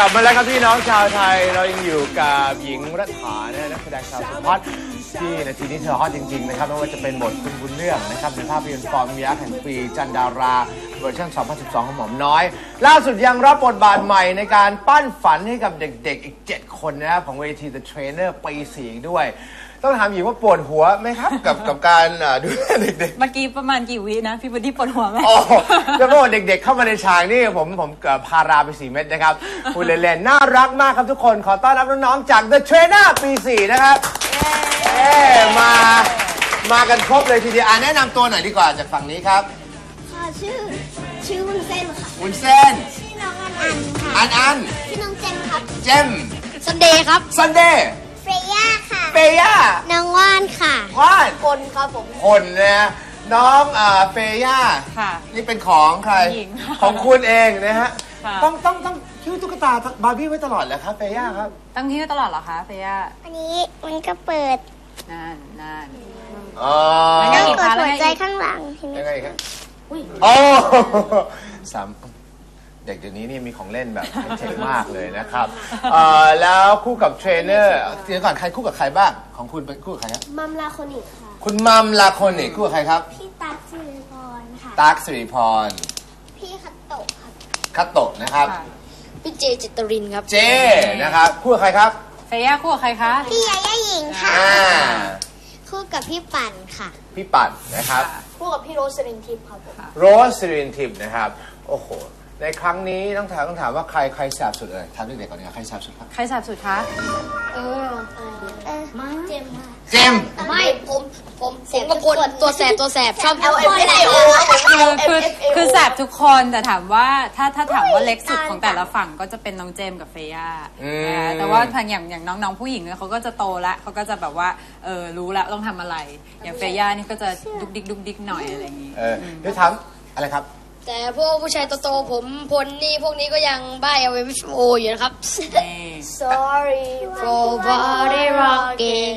กลับมาแล้วครับพี่น้องชาวไทย เรายังอยู่กับหญิงรัฐานะนักแสดงชาวสุพรรณที่นาทีนี้เธอฮอตจริงๆนะครับไม่ว่าจะเป็นบทคุณบุญเรื่องนะครับในภาพยนตร์ฟอร์มยักษ์แห่งปีจันดาราเวอร์ชัน2012 ของหม่อมน้อย ล่าสุดยังรับบทบาทใหม่ในการปั้นฝันให้กับเด็กๆ อีก 7 คนนะครับของเวที The Trainer ปี4อีกด้วย ต้องถามหญิงว่าปวดหัวไหมครับ กับกับการอ่าดูแลเด็กๆ เมื่อกี้ประมาณกี่วินะ พี่บุดดี้ปวดหัวไหมโอ้แล้วก็เด็กๆเข้ามาในฉากนี่ผมผมเอ่อพาราไปสี่เม็ดนะครับพูดเล่นๆน่ารักมากครับทุกคนขอต้อนรับน้องๆจาก The Trainer ปี4นะครับเอ้มามากันครบเลยทีเดียวอะแนะนำตัวหน่อยดีกว่าจากฝั่งนี้ครับค่ะ ชื่อ ชื่อวุ้นเส้นค่ะวุ้นเส้น ชื่อน้องอันอันค่ะอันอัน ชื่อน้องเจมครับเจมซันเดย์ครับซันเดย์เฟย่าค่ะเฟย่าน้องว่านค่ะวาดคนครับผม คนนะน้องอ่าเฟย่า ค่ะ นี่เป็นของใคร หญิงของคุณเองนะฮะ ค่ะ ต้องต้องต้องคิ้วตุ๊กตาบาร์บี้ไว้ตลอดเหรอครับเฟย่าครับ ตั้งที่ไว้ตลอดเหรอคะเฟียอันนี้มันก็เปิดนั่นนั่นอ๋อ แล้วไงกอีดกคะหัวใจข้างหลังเห็นไหมยังไงครับ โอ้สามเด็กเดี๋ยวนี้นี่มีของเล่นแบบเจ๋งมากเลยนะครับเอ่อแล้วคู่กับเทรนเนอร์เดี๋ยวก่อนใครคู่กับใครบ้างของคุณเป็นคู่กับใครครับมัมลาโคนิกค่ะ คุณมัมลาโคนิกคู่กับใครครับ พี่ตั๊กสิริพรค่ะ ตั๊กสิริพร พี่คัตโตะครับคัตโตะนะครับค่ะพี่เจจิตรินครับ เจนะครับคู่กับใครครับเฟียคู่กับใครคะ พี่ยาย่าหญิงค่ะ อ่าคู่กับพี่ปั่นค่ะ พี่ปั่นนะครับ คู่กับพี่โรสลินทิพย์ครับผมโรสซิรินทิพย์นะครับ โอ้โห ในครั้งนี้ต้องถามต้องถามว่าใครใครแสบสุดเลยถามเด็กๆก่อนดีกว่าใครแสบสุดครับ ใครแสบสุดคะ เออ เออไม่เจมค่ะ เจมส์ไม่ผมผมผมกับคนตัวแสบตัวแสบชอบ L M F A O คือคือคือแสบทุกคนแต่ถามว่าถ้าถ้าถามว่าเล็กสุดของแต่ละฝั่งก็จะเป็นน้องเจมกับเฟยนะคะแต่ว่าทางอย่างอย่างน้องๆผู้หญิงเนี่ยเขาก็จะโตละเขาก็จะแบบว่าเออรู้ล้วต้องทำอะไร อย่างเฟียนี่ก็จะดุกดิกดุกดิกหน่อยอะไรอย่างงี้เออเดี๋ยวถามอะไรครับ แต่พวกผู้ชายโตๆผมพลนี่พวกนี้ก็ยังบ้าเอลเวฟโออยู่นะครับนี่ Sorry For body rocking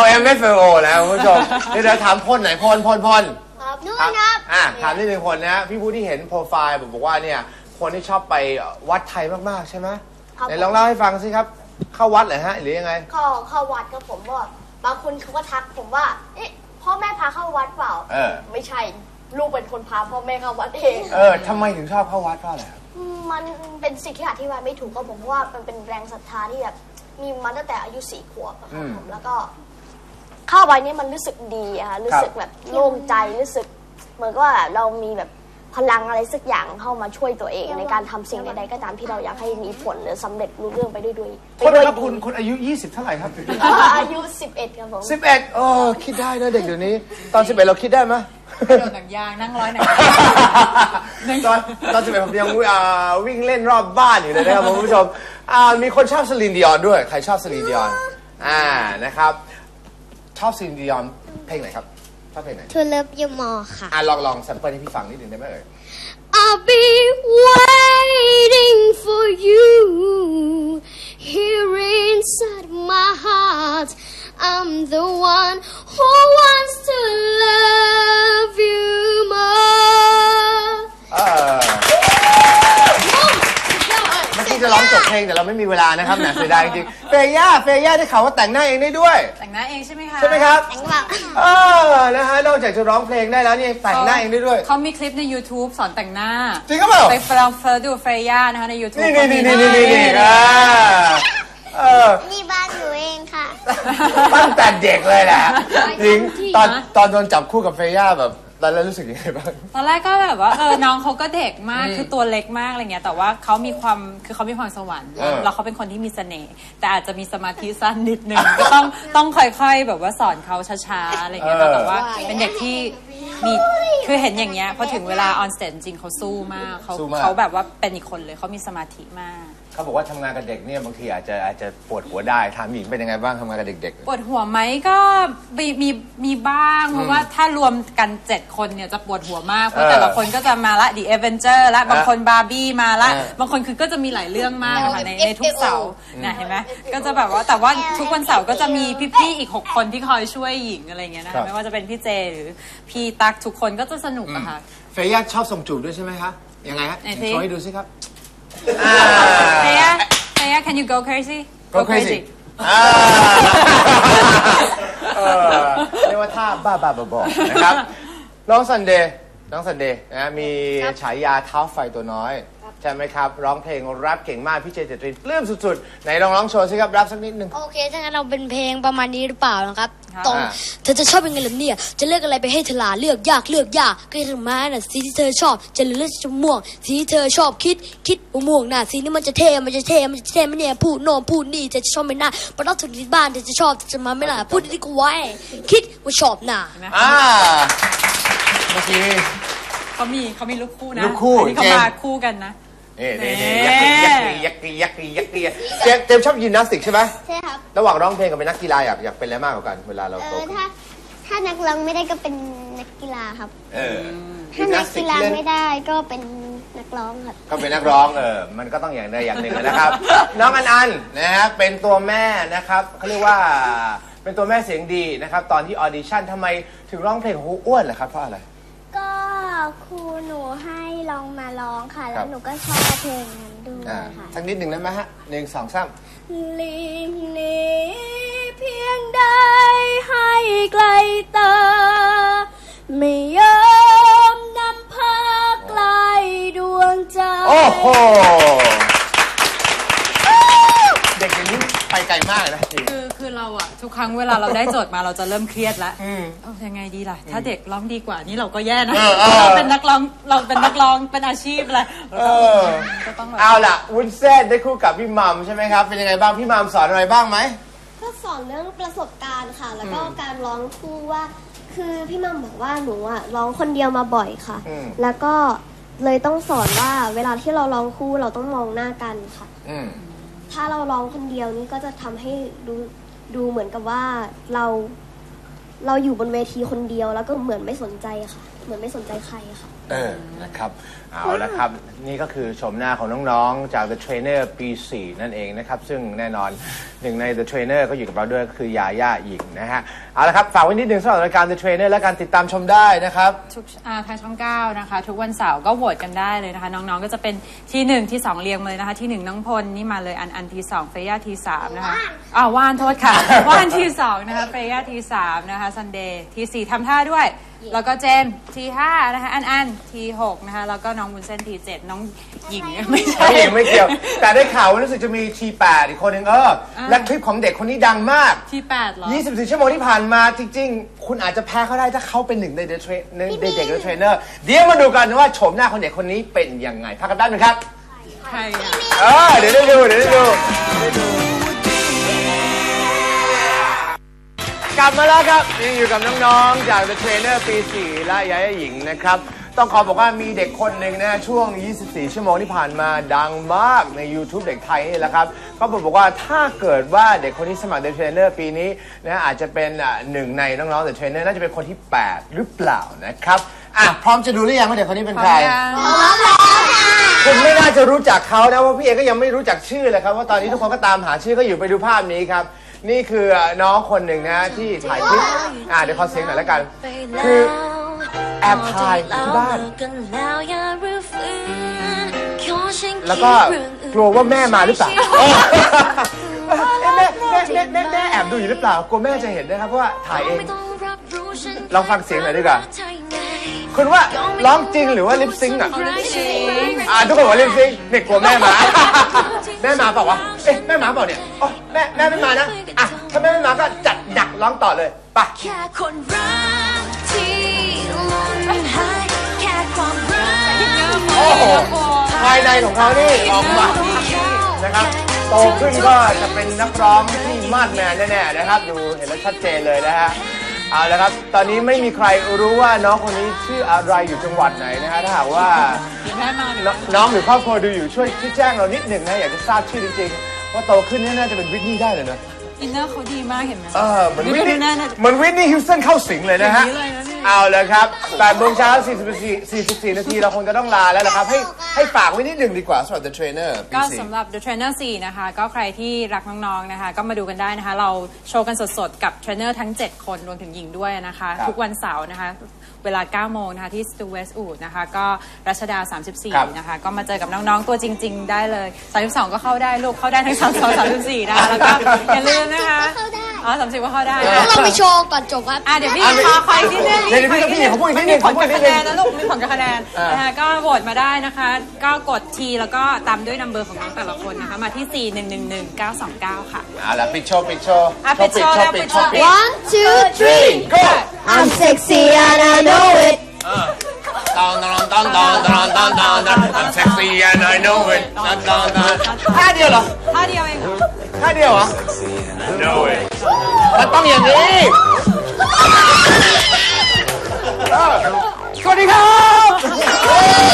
L M F O แล้วคุณผู้ชมเดี๋ยวเดี๋ยวถามพลไหนพลพลพลครับนู่นครับครับ อะถามนิดนึงพลนะ พี่ผู้ที่เห็นโปรไฟล์บอกว่าเนี่ยคนที่ชอบไปวัดไทยมากๆใช่ไหมครับ ไหนลองเล่าให้ฟังสิครับ เข้าวัดเหรอฮะหรือยังไง เข้าเข้าวัดครับผมว่าบางคนเขาก็ทักผมว่า เอ๊ะพ่อแม่พาเข้าวัดเปล่า เออ ไม่ใช่ ลูกเป็นคนพาพ่อแม่เข้าวัดเองเออทำไมถึงชอบเข้าวัดเพราะอะไรครับมันเป็นสิ่งที่อธิบายไม่ถูกครับผมเพราะว่ามันเป็นแรงศรัทธาที่แบบมีมาตั้งแต่อายุสี่ขวบอะครับผมแล้วก็ เข้าไปนี่มันรู้สึกดีอะค่ะรู้สึกแบบโล่งใจรู้สึก เหมือนกับว่าเรามีแบบพลังอะไรสักอย่างเข้ามาช่วยตัวเอง ในการทำสิ่งใดๆก็ตามที่เราอยากให้มีผลหรือสำเร็จรู้เรื่องไปด้วยด้วยโทไปษด้วยนะครับดีคุณคุณอายุ 20 เท่าไหร่ครับอ่าอายุ 11ครับผม 11 เออ คิดได้นะเด็กเดี๋ยวนี้ ตอน 11 เราคิดได้ไหม กระโดดหนังยางนั่งร้อยหนังยางตอนตอน11ผมยังอ่าวิ่งเล่นรอบบ้านอยู่เลยนะครับคุณผู้ชมอ่ามีคนชอบสลินดิออนด้วย ใครชอบสลินดิออนอ่านะครับ ชอบสลินดิออนเพลงไหนครับชอบเพลงไหน To Love You More ค่ะอ่าลองลองแซมเปิลให้พี่ฟังนิดหนึ่งได้ไหมเอ่ย I'll be waiting for you here inside my heart. I'm the one who wants to love you more. เออเมื่อกี้จะร้องจบเพลงแต่เราไม่มีเวลานะครับแหมเสียดายจริงๆเฟย่าเฟย่าได้ข่าวว่าแต่งหน้าเองได้ด้วย แต่งหน้าเองใช่ไหมคะใช่ไหมครับแต่งแบบเออนะฮะ นอกจากจะร้องเพลงได้แล้วนี่แต่งหน้าเองได้ด้วย เขามีคลิปใน YouTube สอนแต่งหน้า จริงก็เปล่าไปลองเฟิร์ดูเฟย่านะคะใน YouTube นี่นี่นี่นี่นี่นี่นี่อ่า เออ นี่บ้านหนูเองค่ะ ตั้งแต่เด็กเลยแหละจริงตอนตอนโดนจับคู่กับเฟย่าแบบ ตอนนั้นรู้สึกยังไงบ้าง ตอนแรกก็แบบว่าเออน้องเขาก็เด็กมากคือตัวเล็กมากอะไรเงี้ยแต่ว่าเขามีความคือเขามีความสวรรค์เออ แล้วเขาเป็นคนที่มีเสน่ห์แต่อาจจะมีสมาธิสั้นนิดนึง ก็ต้องต้องค่อยๆ แบบว่าสอนเขาช้าๆอะไรเงี้ยแต่แต่ว่าเป็นเด็กที่มีคือเห็นอย่างเงี้ยพอถึงเวลาออนสเตจจริงเขาสู้มากเขาสู้มาก เขาแบบว่าเป็นอีกคนเลยเขามีสมาธิมาก เขาบอกว่าทำงานกับเด็กเนี่ยบางทีอาจจะอาจจะปวดหัวได้ถามหญิงเป็นยังไงบ้างทำงานกับเด็ก ปวดหัวไหมก็มีมีมีบ้าง เพราะว่าถ้ารวมกันเจ็ดคนเนี่ยจะปวดหัวมาก เพราะเออแต่ละคนก็จะมาละ The Avenger ละบางคนบาร์บี้มาละเออบางคนคือก็จะมีหลายเรื่องมากนะคะในในทุกเสาร์นะเห็นไหมก็จะแบบว่าแต่ว่าทุกวันเสาร์ก็จะมีพี่ๆอีก 6 คนที่คอยช่วยหญิงอะไรเงี้ยนะครัคะบไม่ว่าจะเป็นพี่เจหรือพี่ตั๊กทุกคนก็จะสนุกอะค่ะๆเฟย่าชอบส่งจูบด้วยใช่ไหมคะยังไงฮะไหนสิโชว์ให้ดูสิครับอ่าเฟียเฟีย can you go crazy go crazy อ่าเออเรียกว่าท่าบ้าบ้าๆบอๆนะครับ น้องซันเดย์น้องซันเดย์นะมีฉายาเท้าไฟตัวน้อย ใช่ไหมครับ ร้องเพลงแรปเก่งมาก พี่เจเจตรินปลื้มสุดๆ ไหนลองร้องโชว์สิครับแรปสักนิดหนึ่ง โอเคถ้างั้นเราเป็นเพลงประมาณนี้หรือเปล่านะครับครับ ตรงอ่า เธอจะชอบยังไงล่ะเนี่ย จะเลือกอะไรไปให้เธอลาเลือกยากเลือกยากก็ยังมาน่ะสีที่เธอชอบ จะเลือกจะม่วงสีที่เธอชอบคิดคิดว่าม่วงน่ะสีนี้มันจะเท่ มันจะเท่ มันจะเท่ไหมเนี่ยพูดโน่นพูดนี่เธอจะชอบไหมน่ะพอเราถึงที่บ้านเธอจะชอบเธอจะมาไหม่ล่ะพูดดีๆก็ไว้คิดว่าชอบน่ะ อ่า เมื่อกี้ เขามีเขามีลูกคู่นะลูกคู่อันนี้เขาเจมส์ มาคู่กันนะ นี่นี่นี่แหมยักษ์ยักษ์ยักษ์ยักษ์ยักษ์ยักษ์เจมส์เจมส์ชอบยิมนาสติกใช่ไหมใช่ครับ ระหว่างร้องเพลงกับเป็นนักกีฬาอยากอยากเป็นอะไรมากกว่ากันเวลาเราเอโตอขึ้นถ้าถ้านักร้องไม่ได้ก็เป็นนักกีฬาครับ เออถ้านักกีฬาเล่นไม่ได้ก็เป็นนักร้องครับ ก็เป็นนักร้องเออมันก็ต้องอย่างใดอย่างหนึ่งนะครับ น้องอันอันนะฮะเป็นตัวแม่นะครับเขาเรียกว่าเป็นตัวแม่เสียงดีนะครับ ตอนที่ออดิชั่นทำไมถึงร้องเพลงของครูอ้วนล่ะครับเพราะอะไรก็ ครูหนูให้ลองมาร้องค่ะ แล้วหนูก็ชอบเพลงนั้นด้วยค่ะสักนิดหนึ่งได้ไหมฮะหนึ่งสองสามลิงนี้เพียงใดให้ไกลตา ไม่ยอมนำพาไกลดวงใจ โอ้โห เด็กอย่างนี้ ไปไกลมากเลยนะจริง คือคือเราอะทุกครั้งเวลาเราได้โจทย์มาเราจะเริ่มเครียดแล้วเอ้ายังไงดีล่ะ ถ้าเด็กร้องดีกว่านี่เราก็แย่นะเออเออ เราเป็นนักร้องเราเป็นนักร้องเป็นอาชีพเลยเออ ก็ต้องแบบเอาล่ะ วุ้นเส้นได้คู่กับพี่มัมใช่ไหมครับ เป็นยังไงบ้าง พี่มัมสอนอะไรบ้างไหม ก็สอนเรื่องประสบการณ์ค่ะ แล้วก็การร้องคู่ว่า คือพี่มัมบอกว่าหนูอะร้องคนเดียวมาบ่อยค่ะ อืม แล้วก็เลยต้องสอนว่าเวลาที่เราร้องคู่เราต้องมองหน้ากันค่ะ อืม ถ้าเราร้องคนเดียวนี่ก็จะทำให้ดูดูเหมือนกับว่าเราเราอยู่บนเวทีคนเดียวแล้วก็เหมือนไม่สนใจค่ะ เหมือนไม่สนใจใครค่ะ เออนะครับเอาละครับ นี่ก็คือชมหน้าของน้องๆ จาก The Trainer ปี 4 นั่นเองนะครับ ซึ่งแน่นอนหนึ่งใน The Trainer ก็อยู่กับเราด้วยก็คือยาย่าหญิงนะฮะเอาละครับ ฝากไว้นิดนึงสำหรับรายการ The Trainer และการติดตามชมได้นะครับ ทุกอ่าทางช่อง 9 นะคะ ทุกวันเสาร์ก็โหวตกันได้เลยนะคะ น้องๆ ก็จะเป็นที่ 1 ที่ 2 เรียงมาเลยนะคะ ที่ 1 น้องพลนี่มาเลยอันอันที2เฟย่าที3นะคะอ่าว่านโทษค่ะว่านที2นะคะเฟย่าที3นะคะซันเดย์ที4ทำท่าด้วย แล้วก็เจมที5นะคะอันอันที6นะคะแล้วก็น้องบุญเส้นที7น้องหญิงไม่ใช่ ไม่เกี่ยวไม่เกี่ยว แต่ได้ข่าวว่ารู้สึกจะมี T8 อีกคนหนึ่งเออ และคลิปของเด็กคนนี้ดังมาก ที8เหรอ 24 ชั่วโมงที่ผ่านมาจริง ๆ คุณอาจจะแพ้เขาได้ถ้าเขาเป็นหนึ่งในเด็กในเด็กเทรนเนอร์ เดี๋ยวมาดูกันว่าโฉมหน้าของเด็กคนนี้เป็นยังไงพักกันแป๊บนึงครับ ใครอะเออเดี๋ยวได้ดูเดี๋ยวได้ดู กลับมาแล้วครับยังอยู่กับน้องๆ จาก The Trainer ปี 4 และยายาหญิงนะครับ ต้องขอบอกว่ามีเด็กคนหนึ่งนะช่วง 24 ชั่วโมงที่ผ่านมาดังมากใน YouTube เด็กไทยนี่แหละครับเขาบอกว่าถ้าเกิดว่าเด็กคนนี้สมัคร The Trainer ปีนี้นะอาจจะเป็นอะหนึ่งในน้องๆ The Trainer น่าจะเป็นคนที่ 8 หรือเปล่านะครับอะพร้อมจะดูหรือยังว่าเด็กคนนี้เป็นใคร คุณไม่น่าจะรู้จักเขานะว่าพี่เอก็ยังไม่รู้จักชื่อเลยครับว่าตอนนี้ทุกคนก็ตามหาชื่อก็อยู่ไปดูภาพนี้ครับ นี่คือน้องคนหนึ่งนะที่ถ่ายคลิปอ่าเดี๋ยวขอเสียงหน่อยแล้วกัน คือแอบถ่ายที่บ้าน แล้วก็กลัวว่าแม่มาหรือเปล่าเอ๊ะแม่แม่แม่แม่แม่แอบดูอยู่หรือเปล่ากลัวแม่จะเห็นนะครับเพราะว่าถ่ายเองลองฟังเสียงหน่อยดีกว่าคุณว่าร้องจริงหรือว่าลิปซิงค์อะอ่าทุกคนบอกลิปซิงค์เนี่ยกลัวแม่มา แม่มาเปล่าวะ เอ๊ะแม่มาเปล่าเนี่ยอ๋อแม่แม่ไม่มานะ อะ ถ้าแม่ไม่มาก็จัดหนักร้องต่อเลยไป แค่คนรักที่หล่นหายแค่ความรักโอ้โห ภายในของเขานี่ออกมานะครับ โตขึ้นก็จะเป็นนักร้องที่มาดแมนแน่ๆนะครับ ดูเห็นแล้วชัดเจนเลยนะฮะ เอาละครับ ตอนนี้ไม่มีใครรู้ว่าน้องคนนี้ชื่ออะไรอยู่จังหวัดไหนนะฮะถ้าหากว่าแม่มานน้องหรือครอบครัวดูอยู่ช่วยช่วยแจ้งเรานิดหนึ่งนะ อยากจะทราบชื่อจริงๆว่าโตขึ้นนี่น่าจะเป็นวิทนี่ได้เลยนะ อินเนอร์เขาดีมากเห็นไหม เออเหมือนวิทดูนี่หน้าน่ะ เหมือนวิทนี่ฮิวสตันเข้าสิงเลยนะฮะ อย่างนี้เลยนะ เนี่ยเอาเลยครับ8โมงเช้า44 44 นาทีเราคงจะต้องลาแล้วละครับ ให้ให้ฝากไว้นิดหนึ่งดีกว่าสำหรับ The Trainer ปีก็สี่สำหรับ The Trainer 4 นะคะ ก็ใครที่รักน้องๆนะคะ ก็มาดูกันได้นะคะ เราโชว์กันสดๆ กับเทรนเนอร์ทั้ง 7 คนรวมถึงหญิงด้วยนะคะครับทุกวันเสาร์นะคะ เวลา 9 โมงนะคะที่สตูเวส t ูดนะคะ ก็รัชดา ครับ34 นะคะ ก็มาเจอกับน้อง ๆ ตัวจริง ๆ ได้เลย 32 ก็เข้าได้ลูกเข้าได้ทั้ง 32 34 นะคะ แล้วก็อย่าลืมนะคะเข้าได้ อ๋อ30 ก็เข้าได้พวกเราไปโชว์ก่อนจบครับ อะเดี๋ยวพี่ขอขออีกนิดนึงเดี๋ยวพี่พี่เขาพูดอีกนิดนึงผลกับเขาพูดอีคะกนิดนึแนงนนะลูกมีผลกับคะแนนอ่านนะคะก็โหวตมาได้นะคะ ก็กดทีแล้วก็ตามด้วยนัมเบอร์ของน้องแต่ละคนนะคะ มาที่ 4 1 1 1 9 2 9 ค่ะ เอาละปิดโชว์ปิดโชว์อะปิดโชว์แล้วปิดโชว์ one two three go I'm sexy and I know it. I'm sexy and I know it. Dun, dun, dun. 하디오라. 하디오잉. 하디오아. Know it. Ah.